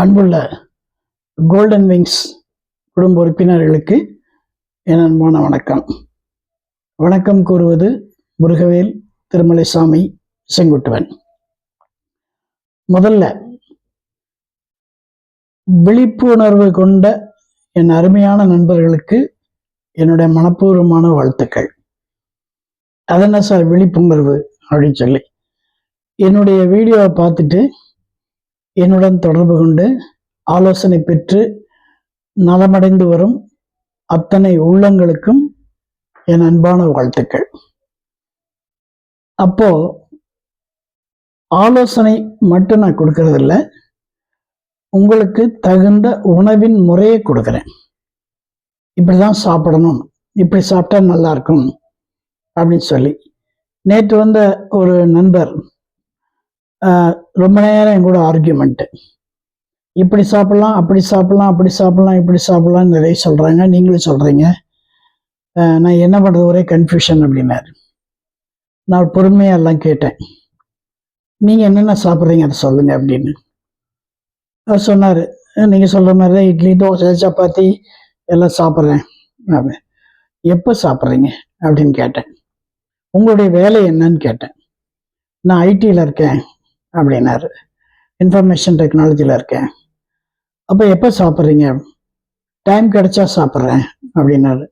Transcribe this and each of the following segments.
அன்புள்ள golden wings குடும்ப உறுப்பினர்களுக்கு என் அன்பான வணக்கம். வணக்கம் கூறுவது முருகவேல் திருமலைசாமி செங்குட்டுவன். முதல்ல விழிப்புணர்வு கொண்ட என் அருமையான நண்பர்களுக்கு என்னுடைய மனப்பூர்வமான வாழ்த்துக்கள். அதென்ன சார் விழிப்புணர்வு அப்படின்னு சொல்லி. என்னுடைய வீடியோவை பார்த்துட்டு என்னுடன் தொடர்பு கொண்டு ஆலோசனை பெற்று நலமடைந்து வரும் அத்தனை உள்ளங்களுக்கும் என் அன்பான வாழ்த்துக்கள். அப்போ ஆலோசனை மட்டும் நான் கொடுக்கறதில்ல உங்களுக்கு தகுந்த உணவின் முறையை கொடுக்குறேன். இப்படிதான் சாப்பிடணும் இப்படி சாப்பிட்டா நல்லா இருக்கும் அப்படின்னு சொல்லி. நேற்று வந்த ஒரு நண்பர் ரொம்ப நேரம் என் கூட ஆர்கியூமெண்ட்டு இப்படி சாப்பிட்லாம் அப்படி சாப்பிட்லாம் அப்படி சாப்பிட்லாம் இப்படி சாப்பிட்லாம் நிறைய சொல்கிறாங்க நீங்களும் சொல்கிறீங்க நான் என்ன பண்ணுறது ஒரே கன்ஃபியூஷன் அப்படின்னாரு. நான் பொறுமையாக எல்லாம் கேட்டேன். நீங்கள் என்னென்ன சாப்பிட்றீங்க அதை சொல்லுங்கள் அப்படின்னு. அவர் சொன்னார் நீங்கள் சொல்கிற மாதிரி தான் இட்லி தோசை சப்பாத்தி எல்லாம் சாப்பிட்றேன் அப்படின்னு. எப்போ சாப்பிட்றீங்க அப்படின்னு கேட்டேன். உங்களுடைய வேலை என்னன்னு கேட்டேன். நான் ஐடியில் இருக்கேன். அப்படின்னாரு. இன்ஃபர்மேஷன் டெக்னாலஜியில் இருக்கேன். அப்போ எப்போ சாப்பிட்றீங்க? டைம் கிடைச்சா சாப்பிட்றேன் அப்படின்னாரு.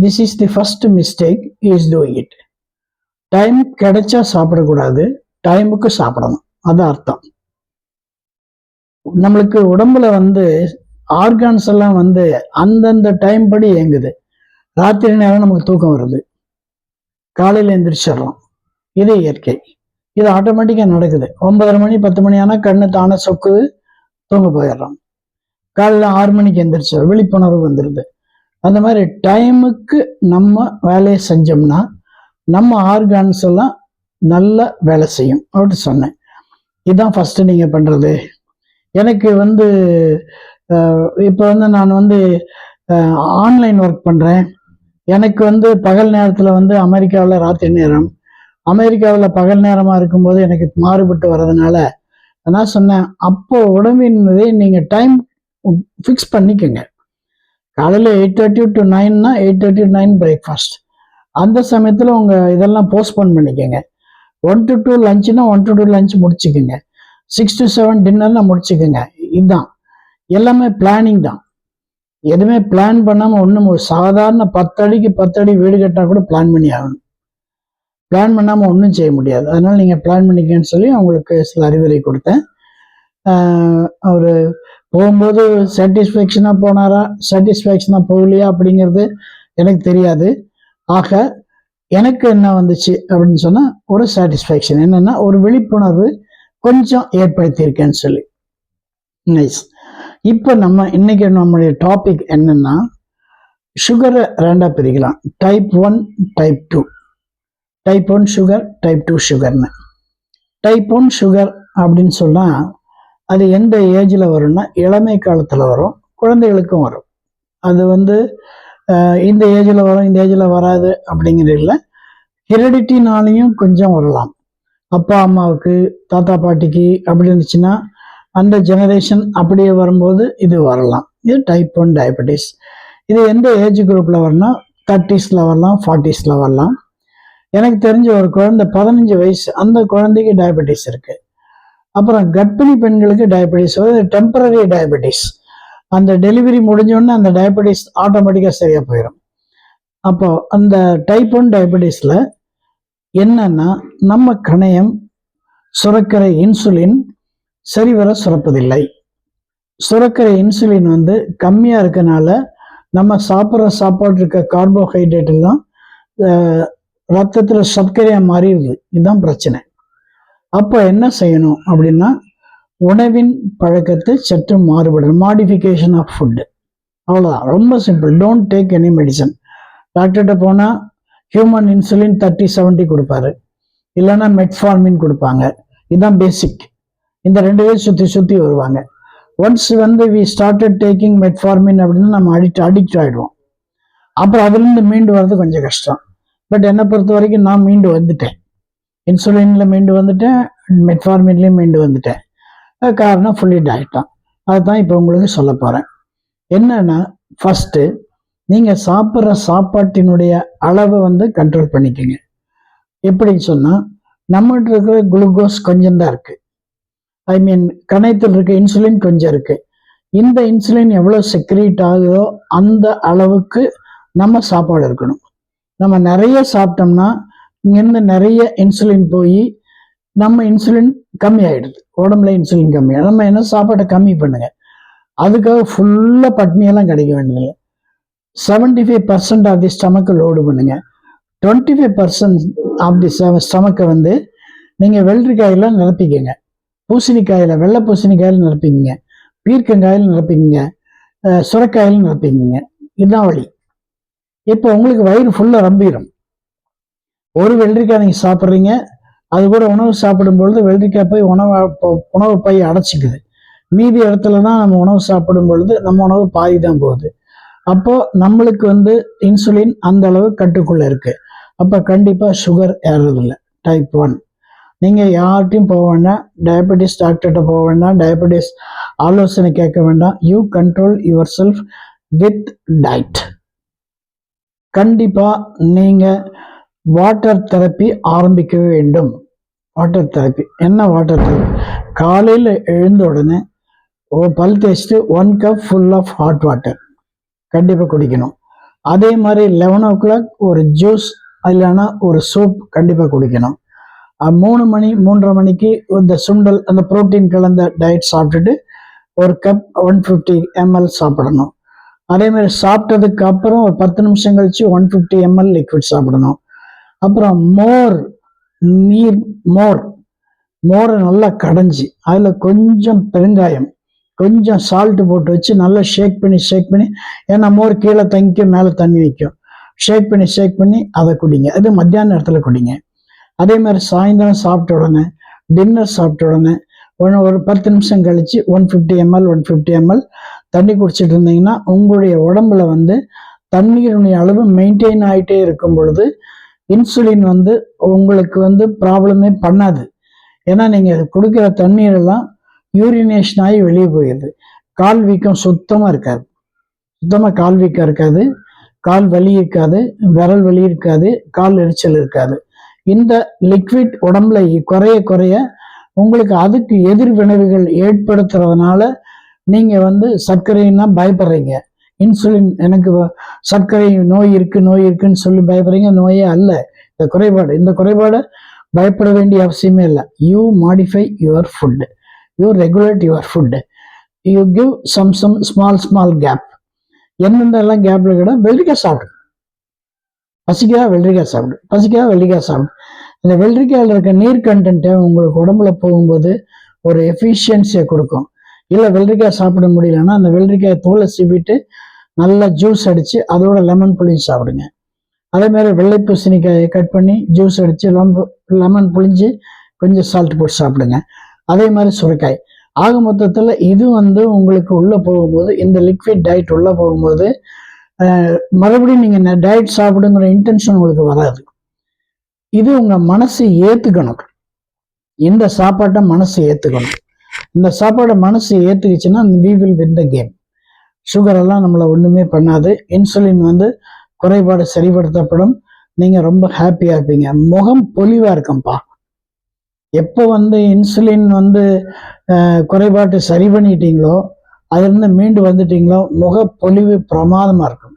This is the first mistake is doing it time கிடைச்சா சாப்பிடக்கூடாது டைமுக்கு சாப்பிடணும். அது அர்த்தம். நம்மளுக்கு உடம்புல வந்து ஆர்கான்ஸ் எல்லாம் வந்து அந்தந்த டைம் படி இயங்குது. ராத்திரி நேரம் நமக்கு தூக்கம் வருது. காலையில் எந்திரிச்சிடுறோம். இது இயற்கை. இது ஆட்டோமேட்டிக்காக நடக்குது. ஒன்பதரை மணி பத்து மணி ஆனால் கண்ணு தானே சொக்குது தூங்க போயிடுறோம் காலையில் ஆறு மணிக்கு எந்திரிச்சு விழிப்புணர்வு வந்துடுது அந்த மாதிரி டைமுக்கு நம்ம வேலையை செஞ்சோம்னா நம்ம ஆர்கான்ஸ் எல்லாம் நல்ல வேலை செய்யும். அப்படி சொன்னேன். இதுதான் ஃபஸ்ட்டு நீங்கள் பண்ணுறது எனக்கு வந்து இப்போ வந்து நான் வந்து ஆன்லைன் ஒர்க் பண்ணுறேன் எனக்கு வந்து பகல் நேரத்தில் வந்து அமெரிக்காவில் ராத்திரி நேரம் அமெரிக்காவில் பகல் நேரமாக இருக்கும்போது எனக்கு மாறுபட்டு வர்றதுனால நான் சொன்னேன் அப்போ உடம்பின் நீங்கள் டைம் ஃபிக்ஸ் பண்ணிக்கோங்க. காலையில் eight thirty to நைன்னா eight thirty to nine breakfast அந்த சமயத்தில் உங்கள் இதெல்லாம் போஸ்ட்போன் பண்ணிக்கோங்க. ஒன் டு டூ லஞ்சுனா ஒன் டு டூ லஞ்ச் முடிச்சுக்கோங்க. சிக்ஸ் டு செவன் டின்னர்னா முடிச்சுக்கோங்க. இதுதான் எல்லாமே பிளானிங் தான். எதுவுமே பிளான் பண்ணாமல் ஒன்றும் ஒரு சாதாரண பத்தடிக்கு பத்தடி வீடு கட்டினா கூட பிளான் பண்ணி ஆகணும். பிளான் பண்ணாமல் ஒன்றும் செய்ய முடியாது. அதனால் நீங்கள் பிளான் பண்ணிக்கன்னு சொல்லி அவங்களுக்கு சில அறிவுரை கொடுத்தேன். அவர் போகும்போது சாட்டிஸ்ஃபேக்ஷனாக போனாரா? சாட்டிஸ்ஃபேக்ஷனாக போகலையா அப்படிங்கிறது எனக்கு தெரியாது. ஆக எனக்கு என்ன வந்துச்சு அப்படின்னு சொன்னால் ஒரு சாட்டிஸ்ஃபேக்ஷன் என்னென்னா ஒரு விழிப்புணர்வு கொஞ்சம் ஏற்படுத்தியிருக்கேன்னு சொல்லி. நைஸ் இப்போ நம்ம இன்னைக்கு நம்மளுடைய டாபிக் என்னென்னா சுகரை ரெண்டாக பிரிக்கலாம். Type one type two type one sugar type two சுகர்னு type one sugar அப்படின்னு சொன்னால் அது எந்த ஏஜில் வரும்னா இளமை காலத்தில் வரும் குழந்தைகளுக்கும் வரும். அது வந்து இந்த ஏஜில் வரும் இந்த ஏஜில் வராது அப்படிங்கிறது இல்லை. ஹெரிடிட்டினாலையும் கொஞ்சம் வரலாம். அப்பா அம்மாவுக்கு தாத்தா பாட்டிக்கு அப்படி இருந்துச்சுன்னா அந்த ஜெனரேஷன் அப்படியே வரும்போது இது வரலாம். இது டைப் ஒன் டயபெட்டிஸ் இது எந்த ஏஜ் குரூப்பில் வரலாம் தேர்ட்டிஸில் வரலாம் ஃபார்ட்டிஸில் வரலாம். எனக்கு தெரிஞ்ச ஒரு குழந்தை பதினஞ்சு வயசு அந்த குழந்தைக்கு டயபெட்டிஸ் இருக்கு. அப்புறம் கர்ப்பிணி பெண்களுக்கு டயபெட்டிஸ் டெம்பரரி டயபெட்டிஸ் அந்த டெலிவரி முடிஞ்சோடனே அந்த டயபெட்டிஸ் ஆட்டோமேட்டிக்காக சரியாக போயிடும் அப்போ அந்த டைப் ஒன் டயபெட்டிஸில் என்னன்னா நம்ம கணையம் சுரக்கிற இன்சுலின் சரிவர சுரப்பதில்லை. சுரக்கிற இன்சுலின் வந்து கம்மியாக இருக்கனால நம்ம சாப்பிட்ற சாப்பாடு இருக்க கார்போஹைட்ரேட் எல்லாம் ரத்தத்தில் சர்க்கரையாக மாறிடுது. இதுதான் பிரச்சனை. அப்போ என்ன செய்யணும் அப்படின்னா உணவின் பழக்கத்தை சற்று மாறுபடணும். மாடிஃபிகேஷன் ஆஃப் ஃபுட்டு அவ்வளோதான் ரொம்ப simple don't take any medicine டாக்டர்கிட்ட போனால் ஹியூமன் இன்சுலின் தேர்ட்டி செவன்ட்டி கொடுப்பாரு. இல்லைன்னா மெட்ஃபார்மின் கொடுப்பாங்க. இதுதான் பேசிக் இந்த ரெண்டு பேரும் சுற்றி சுற்றி வருவாங்க. ஒன்ஸ் வந்து வி ஸ்டார்டட் டேக்கிங் மெட்ஃபார்மின் அப்படின்னு நம்ம அடிக்ட் அடிக்ட் ஆகிடுவோம் அப்புறம் அதுலேருந்து மீண்டு வர்றது கொஞ்சம் கஷ்டம். பட் என்னை பொறுத்த வரைக்கும் நான் மீண்டு வந்துட்டேன். இன்சுலினில் மீண்டு வந்துட்டேன் மெட்ஃபார்மின்லேயும் மீண்டு வந்துட்டேன். அது காரணம் ஃபுல்லி டயட் தான். அதுதான் இப்போ உங்களுக்கு சொல்ல போகிறேன் என்னன்னா ஃபஸ்ட்டு நீங்கள் சாப்பிட்ற சாப்பாட்டினுடைய அளவை வந்து கண்ட்ரோல் பண்ணிக்கோங்க. எப்படின்னு சொன்னால் நம்மகிட்ட இருக்கிற குளுக்கோஸ் கொஞ்சம் தான் இருக்குது ஐ மீன் கணையத்தில் இருக்க இன்சுலின் கொஞ்சம் இருக்குது இந்த இன்சுலின் எவ்வளோ செக்ரீட் ஆகுதோ அந்த அளவுக்கு நம்ம சாப்பாடு இருக்கணும். நம்ம நிறைய சாப்பிட்டோம்னா இங்கேருந்து நிறைய இன்சுலின் போய் நம்ம இன்சுலின் கம்மி ஆயிடுது உடம்புல இன்சுலின் கம்மி. நம்ம என்ன சாப்பாட்டை கம்மி பண்ணுங்க. அதுக்காக ஃபுல்லாக பட்னியெல்லாம் கிடைக்க வேண்டியதில்லை. Seventy five percent of the ஸ்டமக்கை load பண்ணுங்க. Twenty five percent of the ஸ்டமக்கை வந்து நீங்கள் வெள்ளரிக்காயில நிரப்பிக்கங்க. பூசணிக்காயில் வெள்ளை பூசணிக்காயில் நிரப்பிக்கிங்க. பீர்க்கங்காயில் நிரப்பிக்கிங்க. சுரக்காயில் நிரப்பிக்கிங்க நிரப்பிக்கங்க. இதுதான் வழி. இப்போ உங்களுக்கு வயிறு ஃபுல்லாக ரம்பிடும் ஒரு வெள்ளரிக்காய் நீங்கள் சாப்பிட்றீங்க அது கூட உணவு சாப்பிடும் பொழுது வெள்ளரிக்காய் போய் உணவு உணவு பை அடைச்சிக்குது. மீதி இடத்துல தான் நம்ம உணவு சாப்பிடும் பொழுது நம்ம உணவு பாதி தான் போகுது. அப்போது நம்மளுக்கு வந்து இன்சுலின் அந்த அளவு கட்டுக்குள்ளே இருக்குது அப்போ கண்டிப்பாக சுகர் ஏறதில்லை. டைப் ஒன் நீங்கள் யார்கிட்டையும் போக வேண்டாம். டயபெட்டிஸ் டாக்டர்கிட்ட போக வேண்டாம். டயபெட்டிஸ் ஆலோசனை கேட்க வேண்டாம். You control your yourself with கண்டிப்பாக நீங்கள் வாட்டர் தெரப்பி ஆரம்பிக்க வேண்டும். வாட்டர் தெரப்பி என்ன வாட்டர் தெரப்பி காலையில் எழுந்த உடனே ஓ பல் தேய்ச்சிட்டு one cup full of hot water கண்டிப்பாக குடிக்கணும். அதே மாதிரி லெவன் ஓ கிளாக் ஒரு ஜூஸ் இல்லைன்னா ஒரு சூப் கண்டிப்பாக குடிக்கணும். மூணு மணி மூன்றரை மணிக்கு இந்த சுண்டல் அந்த புரோட்டீன் கலந்த டயட் சாப்பிட்டுட்டு ஒரு கப் ஒன் ஃபிஃப்டி எம்எல் சாப்பிடணும். அதே மாதிரி சாப்பிட்டதுக்கு அப்புறம் ஒரு பத்து நிமிஷம் கழிச்சு ஒன் ஃபிஃப்டி எம்எல் லிக்விட் சாப்பிடணும். அப்புறம் மோர் நீர் மோர். மோரை நல்லா கடைஞ்சி அதில் கொஞ்சம் பெருங்காயம் கொஞ்சம் சால்ட் போட்டு வச்சு நல்லா ஷேக் பண்ணி ஷேக் பண்ணி ஏன்னா மோர் கீழே தங்கிக்கும் மேலே தண்ணி வைக்கும் ஷேக் பண்ணி ஷேக் பண்ணி அதை குடிங்க. அது மத்தியான நேரத்தில் குடிங்க. அதே மாதிரி சாயந்தரம் சாப்பிட்ட உடனே டின்னர் சாப்பிட்ட உடனே ஒன்று ஒரு பத்து நிமிஷம் கழிச்சு one fifty ML one fifty ML தண்ணி குடிச்சிட்டு இருந்தீங்கன்னா உங்களுடைய உடம்புல வந்து தண்ணீருடைய அளவு மெயின்டைன் ஆகிட்டே இருக்கும் பொழுது இன்சுலின் வந்து உங்களுக்கு வந்து ப்ராப்ளமே பண்ணாது. ஏன்னா நீங்கள் கொடுக்குற தண்ணீரெல்லாம் யூரினேஷன் ஆகி வெளியே போயிடுது கால் வீக்கம் சுத்தமாக இருக்காது. சுத்தமாக கால் வீக்கம் இருக்காது. கால் வலி இருக்காது. விரல் வலி இருக்காது. கால் எரிச்சல் இருக்காது. இந்த லிக்விட் உடம்புல குறைய குறைய உங்களுக்கு அதுக்கு எதிர்வினைவுகள் ஏற்படுத்துறதுனால நீங்கள் வந்து சர்க்கரைன்னா பயப்படுறீங்க. இன்சுலின் எனக்கு சர்க்கரை நோய் இருக்கு நோய் இருக்குன்னு சொல்லி பயப்படுறீங்க. நோயே அல்ல. இந்த குறைபாடு இந்த குறைபாடு பயப்பட வேண்டிய அவசியமே இல்லை. You modify your food you regulate your food you give some some small small gap எந்தெந்த எல்லாம் கேப்பில் கூட வெள்ளரிக்காய் சாப்பிடு. பசிக்காக வெள்ளரிக்காய் சாப்பிடு. பசிக்காக வெள்ளரிக்காய் சாப்பிடு. இந்த வெள்ளரிக்காயில் இருக்க நீர் கண்டென்ட்டை உங்களுக்கு உடம்புல போகும்போது ஒரு எஃபிஷியன்சியை கொடுக்கும். இல்லை வெள்ளரிக்காய் சாப்பிட முடியலன்னா அந்த வெள்ளரிக்காயை தோலை சீவிட்டு நல்லா ஜூஸ் அடித்து அதோட லெமன் புளிஞ்சு சாப்பிடுங்க. அதே மாதிரி வெள்ளை பூசணிக்காயை கட் பண்ணி ஜூஸ் அடித்து லெமன் புளிஞ்சு கொஞ்சம் சால்ட் போட்டு சாப்பிடுங்க. அதே மாதிரி சுரைக்காய். ஆக மொத்தத்தில் இது வந்து உங்களுக்கு உள்ளே போகும்போது இந்த லிக்விட் டயட் உள்ளே போகும்போது மறுபடியும் நீங்கள் டயட் சாப்பிடுங்கிற இன்டென்ஷன் உங்களுக்கு வராது. இது உங்கள் மனசு ஏற்றுக்கணும் இந்த சாப்பாட்டை மனசு ஏற்றுக்கணும் இந்த சாப்பாடை மனசு ஏற்றுக்குச்சுன்னா we will win the game sugar எல்லாம் நம்மளை ஒன்றுமே பண்ணாது. இன்சுலின் வந்து குறைபாடு சரிப்படுத்தப்படும். நீங்கள் ரொம்ப ஹாப்பியாக இருப்பீங்க. முகம் பொலிவாக இருக்கும்பா. எப்போ வந்து இன்சுலின் வந்து அஹ், குறைபாட்டை சரி பண்ணிட்டீங்களோ அதுலேருந்து மீண்டு வந்துட்டீங்களோ முக பொலிவு பிரமாதமாக இருக்கும்.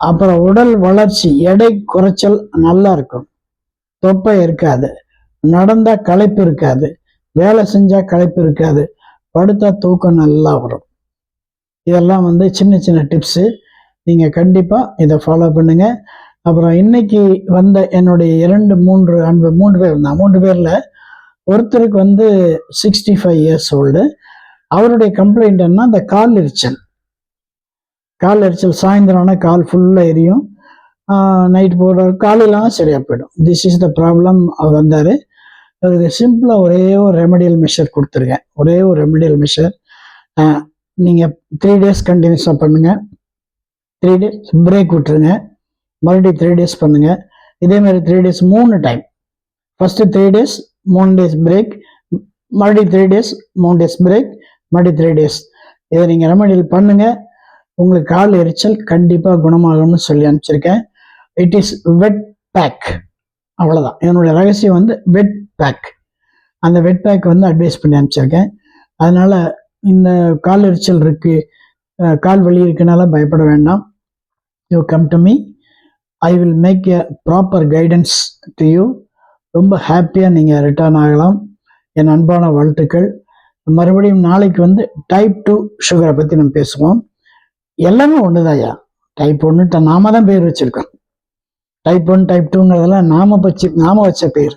அப்புறம் உடல் வளர்ச்சி எடை குறைச்சல் நல்லா இருக்கும். தொப்பை இருக்காது. நடந்தா களைப்பு இருக்காது. வேலை செஞ்சா களைப்பு இருக்காது. படுத்தா தூக்கம் நல்லா வரும். இதெல்லாம் வந்து சின்ன சின்ன டிப்ஸு நீங்கள் கண்டிப்பாக இதை ஃபாலோ பண்ணுங்க. அப்புறம் இன்னைக்கு வந்த என்னுடைய இரண்டு மூன்று அன்பு மூன்று பேர் இருந்தாங்க மூன்று பேரில் ஒருத்தருக்கு வந்து சிக்ஸ்டி ஃபைவ் இயர்ஸ் ஓல்டு அவருடைய கம்ப்ளைண்ட் என்ன இந்த கால் எரிச்சல். கால் எரிச்சல் சாயந்தரம்னா ஆனால் கால் ஃபுல்லாக எரியும். நைட் போடுற காலையிலாம் சரியாக போயிடும். திஸ் இஸ் த ப்ராப்ளம் அவர் வந்தார். அதுக்கு சிம்பிளாக ஒரே ஒரு ரெமடியல் மெஷர் கொடுத்துருக்கேன். ஒரே ஒரு ரெமடியல் மெஷர் நீங்கள் த்ரீ டேஸ் கண்டினியூஸாக பண்ணுங்கள் த்ரீ டேஸ் பிரேக் விட்டுருங்க. மறுபடியும் த்ரீ டேஸ் பண்ணுங்கள் இதேமாதிரி த்ரீ டேஸ் மூணு டைம் ஃபஸ்ட்டு த்ரீ டேஸ் மூணு டேஸ் பிரேக் மறுபடியும் த்ரீ டேஸ் மூணு டேஸ் பிரேக் மறுபடியும் த்ரீ டேஸ் இதை நீங்கள் ரெமடியல் பண்ணுங்கள் உங்களுக்கு கால் எரிச்சல் கண்டிப்பாக குணமாகும்னு சொல்லி அனுப்பிச்சிருக்கேன். இட் இஸ் வெட் பேக் அவ்வளோதான் என்னுடைய ரகசியம் வந்து வெட் பேக் அந்த வெட் பேக் வந்து அட்வைஸ் பண்ணி அனுப்பிச்சிருக்கேன். அதனால் இந்த கால் எரிச்சல் இருக்குது கால் வலி இருக்குனால பயப்பட வேண்டாம். You come to me I will make a proper guidance to you ரொம்ப ஹாப்பியாக நீங்கள் ரிட்டர்ன் ஆகலாம். என் அன்பான வாழ்த்துக்கள். மறுபடியும் நாளைக்கு வந்து டைப் டூ சுகரை பற்றி நம்ம பேசுவோம். எல்லாமே ஒன்றுதாயா டைப் ஒன்று நாம தான் பேர் வச்சுருக்கோம். டைப் ஒன் டைப் டூங்கிறதெல்லாம் நாம வச்சு நாம வச்ச பேர்.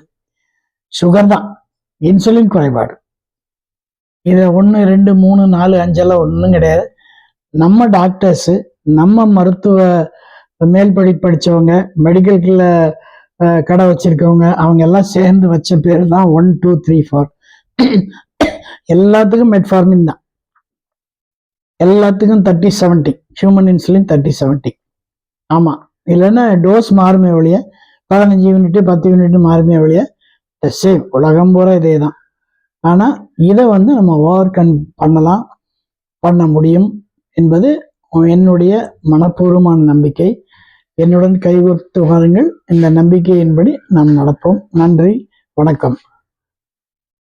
சுகர் தான். இன்சுலின் குறைபாடு. இதில் ஒன்று ரெண்டு மூணு நாலு அஞ்செல்லாம் ஒன்றும் கிடையாது. நம்ம டாக்டர்ஸு நம்ம மருத்துவ மேல் படி படித்தவங்க மெடிக்கல்ல கடை வச்சுருக்கவங்க அவங்க எல்லாம் சேர்ந்து வச்ச பேர் தான் ஒன் டூ த்ரீ ஃபோர் எல்லாத்துக்கும் மெட்ஃபார்மின் தான். எல்லாத்துக்கும் thirty seventy human insulin thirty seventy ஆமாம் இல்லைன்னா டோஸ் மாறுமே ஒழிய பதினஞ்சு யூனிட்டு பத்து யூனிட்டு மாறுமே ஒழிய சேம் உலகம் பூரா இதே தான் ஆனால் இதை வந்து நம்ம ஓவர் கம் பண்ணலாம் பண்ண முடியும் என்பது என்னுடைய மனப்பூர்வமான நம்பிக்கை. என்னுடன் கைகோர்த்து வாருங்கள். இந்த நம்பிக்கையின்படி நாம் நடப்போம். நன்றி வணக்கம்.